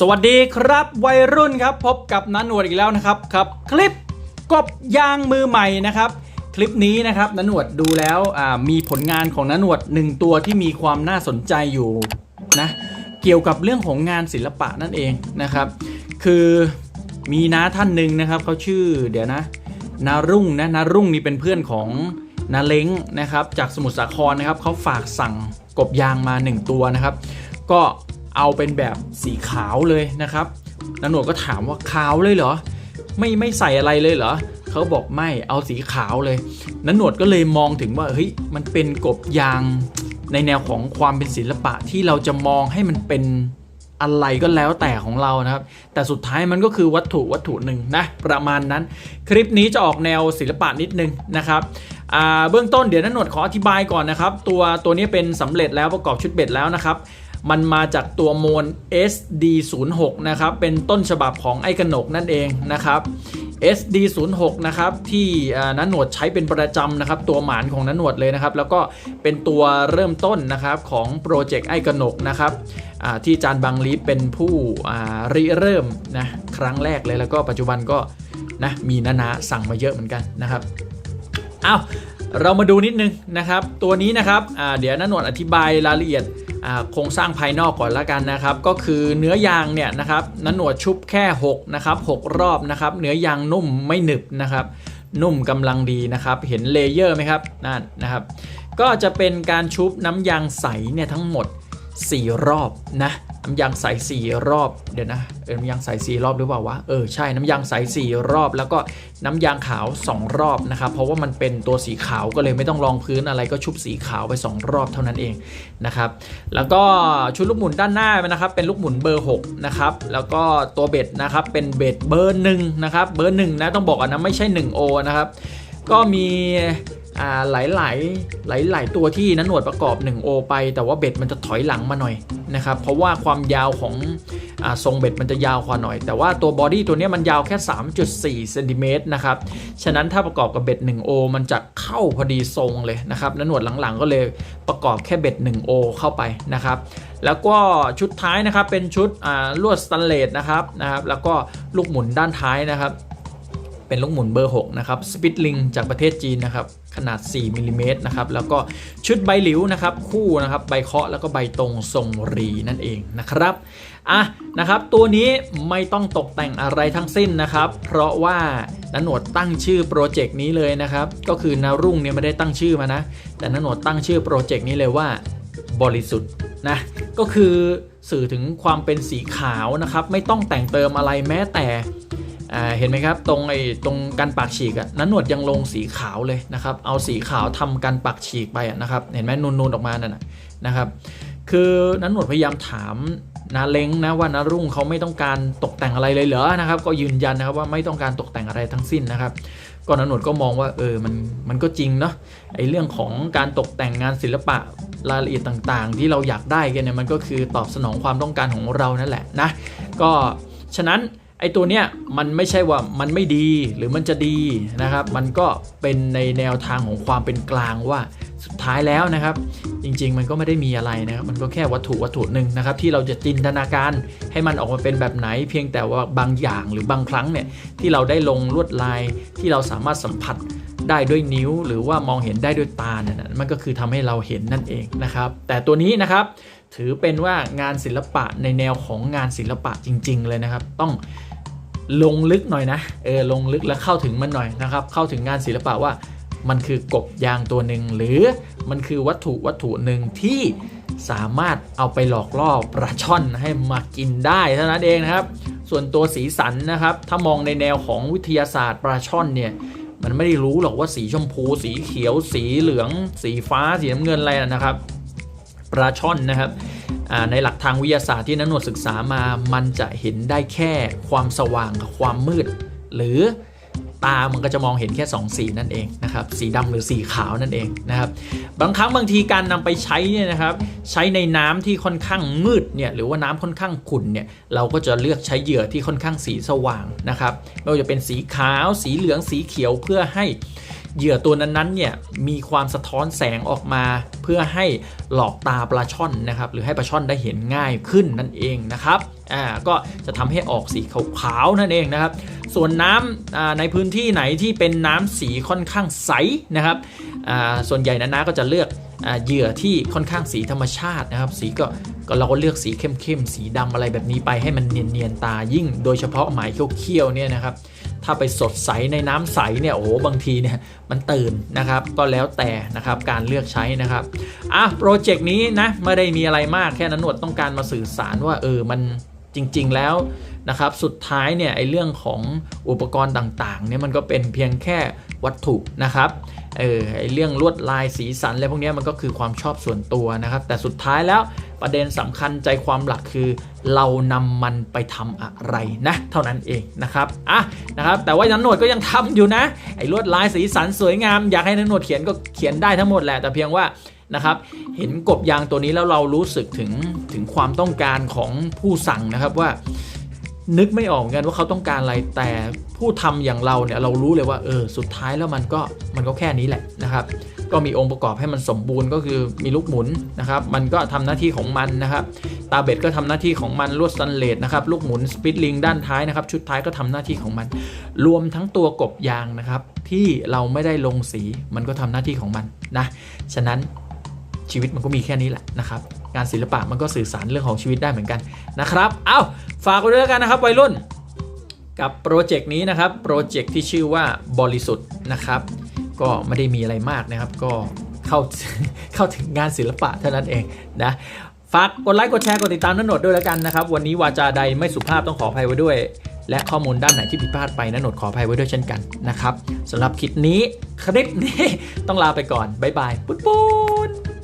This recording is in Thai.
สวัสดีครับวัยรุ่นครับพบกับนันหนวดอีกแล้วนะครับครับคลิปกบยางมือใหม่นะครับ คลิปนี้นะครับนันหนวดดูแล้วมีผลงานของนันหนวดหนึ่งตัวที่มีความน่าสนใจอยู่นะเกี่ยวกับเรื่องของงานศิลปะนั่นเองนะครับ คือมีน้าท่านหนึ่งนะครับเขาชื่อเดี๋ยวนะนารุ่งนะนารุ่งนี่เป็นเพื่อนของนาเล้งนะครับจากสมุทรสาครนะครับเขาฝากสั่งกบยางมาหนึ่งตัวนะครับ ก็ เอาเป็นแบบสีขาวเลยนะครับนันหนวดก็ถามว่าขาวเลยเหรอ ไม่ไม่ใส่อะไรเลยเหรอเขาบอกไม่เอาสีขาวเลยนันหนวดก็เลยมองถึงว่าเฮ้ยมันเป็นกบยางในแนวของความเป็นศิลปะที่เราจะมองให้มันเป็นอะไรก็แล้วแต่ของเรานะครับ แต่สุดท้ายมันก็คือวัตถุวัตถุหนึ่งนะ ประมาณนั้น คลิปนี้จะออกแนวศิลปะนิดนึงนะครับเบื้องต้นเดี๋ยวนันหนวดขออธิบายก่อนนะครับ ตัวตัวนี้เป็นสำเร็จแล้วประกอบชุดเบ็ดแล้วนะครับ มันมาจากตัวโมน SD06 นะครับ เป็นต้นฉบับของไอ้กระหนกนั่นเองนะครับ SD06 นะครับที่นันหนวดใช้เป็นประจำนะครับ ตัวหมานของนันหนวดเลยนะครับ แล้วก็เป็นตัวเริ่มต้นนะครับของโปรเจกต์ไอ้กระหนกนะครับที่จานบางลีฟเป็นผู้ริเริ่มนะครั้งแรกเลยแล้วก็ปัจจุบันก็นะมีนานาสั่งมาเยอะเหมือนกันนะครับอ้าว เรามาดูนิดนึงนะครับ ตัวนี้นะครับเดี๋ยวนันหนวดอธิบายรายละเอียดโครงสร้างภายนอกก่อนละกันนะครับ ก็คือเนื้อยางเนี่ยนะครับนันหนวดชุบแค่6นะครับ6รอบนะครับ เนื้อยางนุ่มไม่หนึบนะครับ นุ่มกำลังดีนะครับ เห็นเลเยอร์ไหมครับนั่นนะครับ ก็จะเป็นการชุบน้ำยางใสเนี่ยทั้งหมด 4 รอบนะ น้ำยางใส4รอบเดี๋ยวนะเออน้ำยางใส4รอบหรือเปล่าวะเออใช่น้ำยางใส4รอบ แล้วก็น้ำยางขาว 2 รอบนะครับเพราะว่ามันเป็นตัวสีขาวก็เลยไม่ต้องรองพื้นอะไรก็ชุบสีขาวไป 2 รอบเท่านั้นเองนะครับแล้วก็ชุดลูกหมุนด้านหน้านะครับเป็นลูกหมุนเบอร์6นะครับแล้วก็ตัวเบ็ดนะครับเป็นเบ็ดเบอร์หนึ่งนะครับเบอร์หนึ่งนะต้องบอกก่อนนะไม่ใช่1โอนะครับก็มี หลายหลายหลายหลายๆตัวที่นั้นหนวดประกอบ1โอไป แต่ว่าเบ็ดมันจะถอยหลังมาหน่อยนะครับเพราะว่าความยาวของอทรงเบ็ดมันจะยาวกว่าหน่อย แต่ว่าตัวบอดี้ตัวนี้มันยาวแค่ 3.4เซนติเมตรนะครับฉะนั้นถ้าประกอบกับเบ็ด1โอมันจะเข้าพอดีทรงเลยนะครับนั้นหนวดหลังๆ ก็เลยประกอบแค่เบ็ด1โอเข้าไปนะครับแล้วก็ชุดท้ายนะครับเป็นชุดลวดสแตนเลสนะครับนะครับแล้วก็ลูกหมุนด้านท้ายนะครับ เป็นลูกหมุนเบอร์ 6 นะครับสปิตลิงจากประเทศจีนนะครับ ขนาด 4มิลลิเมตรนะครับ แล้วก็ชุดใบหลิวนะครับ คู่นะครับ ใบเคาะแล้วก็ใบตรงทรงรีนั่นเองนะครับ อะ นะครับ ตัวนี้ไม่ต้องตกแต่งอะไรทั้งสิ้นนะครับ เพราะว่านันหนวดตั้งชื่อโปรเจกต์นี้เลยนะครับ ก็คือนารุ่งเนี่ยไม่ได้ตั้งชื่อมานะ แต่นันหนวดตั้งชื่อโปรเจกต์นี้เลยว่าบริสุทธิ์นะ ก็คือสื่อถึงความเป็นสีขาวนะครับ ไม่ต้องแต่งเติมอะไรแม้แต่ อ่าเห็นไหมครับตรงไอ้ตรงกันปากฉีกอะนั้นหนวดยังลงสีขาวเลยนะครับ เอาสีขาวทำกันปากฉีกไปะนะครับ เห็นไหมนูนๆออกมานั่นนะนะครับ คือนั้นหนวดพยายามถามนาเล้งนะว่านารุ่งเขาไม่ต้องการตกแต่งอะไรเลยเหรอนะครับ ก็ยืนยันนะครับว่าไม่ต้องการตกแต่งอะไรทั้งสิ้นนะครับก็นันหนวดก็มองว่าเออมันมันก็จริงเนาะไอ้เรื่องของการตกแต่งงานศิลปะรายละเอียดต่างๆ ที่เราอยากได้กันเนี่ยมันก็คือตอบสนองความต้องการของเรานั่นแหละนะก็ฉะนั้น ไอ้ตัวเนี้ยมันไม่ใช่ว่ามันไม่ดีหรือมันจะดีนะครับ มันก็เป็นในแนวทางของความเป็นกลางว่าสุดท้ายแล้วนะครับ จริงๆ มันก็ไม่ได้มีอะไรนะครับ มันก็แค่วัตถุวัตถุหนึ่งนะครับ ที่เราจะจินตนาการให้มันออกมาเป็นแบบไหน เพียงแต่ว่าบางอย่างหรือบางครั้งเนี่ยที่เราได้ลงลวดลายที่เราสามารถสัมผัสได้ด้วยนิ้วหรือว่ามองเห็นได้ด้วยตาเนี่ยมันก็คือทำให้เราเห็นนั่นเองนะครับ แต่ตัวนี้นะครับถือเป็นว่างานศิลปะในแนวของงานศิลปะจริง ๆ เลยนะครับ ต้อง ลงลึกหน่อยนะเออลงลึกแล้วเข้าถึงมันหน่อยนะครับ เข้าถึงงานศิลปะว่ามันคือกบยางตัวหนึ่งหรือมันคือวัตถุวัตถุหนึ่งที่สามารถเอาไปหลอกล่อปลาช่อนให้มากินได้เท่านั้นเองนะครับ ส่วนตัวสีสันนะครับ ถ้ามองในแนวของวิทยาศาสตร์ปลาช่อนเนี่ยมันไม่ได้รู้หรอกว่าสีชมพู สีเขียว สีเหลือง สีฟ้าสีน้ำเงินอะไรนะครับปลาช่อนนะครับ ในหลักทางวิทยาศาสตร์ที่นักหนวดศึกษามา มันจะเห็นได้แค่ความสว่างกับความมืด หรือตา มันก็จะมองเห็นแค่ 2 สีนั่นเองนะครับ สีดำหรือสีขาวนั่นเองนะครับ บางครั้งบางทีการนำไปใช้เนี่ยนะครับ ใช้ในน้ำที่ค่อนข้างมืดเนี่ย หรือว่าน้ำค่อนข้างขุ่นเนี่ย เราก็จะเลือกใช้เหยื่อที่ค่อนข้างสีสว่างนะครับ ไม่ว่าจะเป็นสีขาว สีเหลือง สีเขียวเพื่อให้ เหยื่อตัวนั้นๆเนี่ยมีความสะท้อนแสงออกมา เพื่อให้หลอกตาปลาช่อนนะครับหรือให้ปลาช่อนได้เห็นง่ายขึ้นนั่นเองนะครับอ่าก็จะทำให้ออกสีขาวๆนั่นเองนะครับ ส่วนน้ำอ่าในพื้นที่ไหนที่เป็นน้ำสีค่อนข้างใสนะครับอ่าส่วนใหญ่นะนะก็จะเลือกอ่าเหยื่อที่ค่อนข้างสีธรรมชาตินะครับ สีก็ก็เราก็เลือกสีเข้มๆ สีดำอะไรแบบนี้ไปให้มันเนียนๆตายิ่ง โดยเฉพาะหมายเขี้ยวๆเนี่ยนะครับ ถ้าไปสดใสในน้ำใสเนี่ยโอ้โหบางทีเนี่ยมันตื่นนะครับก็แล้วแต่นะครับการเลือกใช้นะครับอะโปรเจกต์นี้นะไม่ได้มีอะไรมากแค่นั้นหนวดต้องการมาสื่อสารว่าเออมันจริง ๆ แล้ว นะครับ สุดท้ายเนี่ยไอเรื่องของอุปกรณ์ต่างๆเนี่ยมันก็เป็นเพียงแค่วัตถุนะครับเออไอเรื่องลวดลายสีสันอะไรพวกนี้มันก็คือความชอบส่วนตัวนะครับ แต่สุดท้ายแล้วประเด็นสำคัญใจความหลักคือ เรานำมันไปทำอะไรนะ เท่านั้นเองนะครับอะนะครับแต่ว่านันหนวดก็ยังทำอยู่นะไอ้ลวดลายสีสันสวยงาม อยากให้นันหนวดเขียนก็เขียนได้ทั้งหมดแหละแต่เพียงว่านะครับเห็นกบยางตัวนี้แล้วเรารู้สึกถึงถึงความต้องการของผู้สั่งนะครับว่า นึกไม่ออกเหมือนกันว่าเขาต้องการอะไรแต่ผู้ทำอย่างเราเนี่ยเรารู้เลยว่าเออสุดท้ายแล้วมันก็มันก็แค่นี้แหละนะครับ ก็มีองค์ประกอบให้มันสมบูรณ์ก็คือมีลูกหมุนนะครับ มันก็ทำหน้าที่ของมันนะครับ ตาเบ็ดก็ทำหน้าที่ของมันลวดสแตนเลสนะครับลูกหมุนสปิตลิงด้านท้ายนะครับ ชุดท้ายก็ทำหน้าที่ของมัน รวมทั้งตัวกบยางนะครับ ที่เราไม่ได้ลงสีมันก็ทำหน้าที่ของมันนะฉะนั้น ชีวิตมันก็มีแค่นี้แหละนะครับงานศิลปะมันก็สื่อสารเรื่องของชีวิตได้เหมือนกันนะครับ เอาฝากไว้ด้วยกันนะครับวัยรุ่น กับโปรเจกต์นี้นะครับโปรเจกต์ที่ชื่อว่าบริสุทธิ์นะครับ ก็ไม่ได้มีอะไรมากนะครับ ก็เข้าเข้าถึงงานศิลปะเท่านั้นเองนะฝากกดไลค์กดแชร์กดติดตามนันโหนดด้วยแล้วกันนะครับ วันนี้วาจาใดไม่สุภาพต้องขออภัยไว้ด้วย และข้อมูลด้านไหนที่ผิดพลาดไปนันโหนดขออภัยไว้ด้วยเช่นกันนะครับสำหรับคลิปนี้คลิปนี้ต้องลาไปก่อนบ๊ายบายปุ๊บปุ๊บ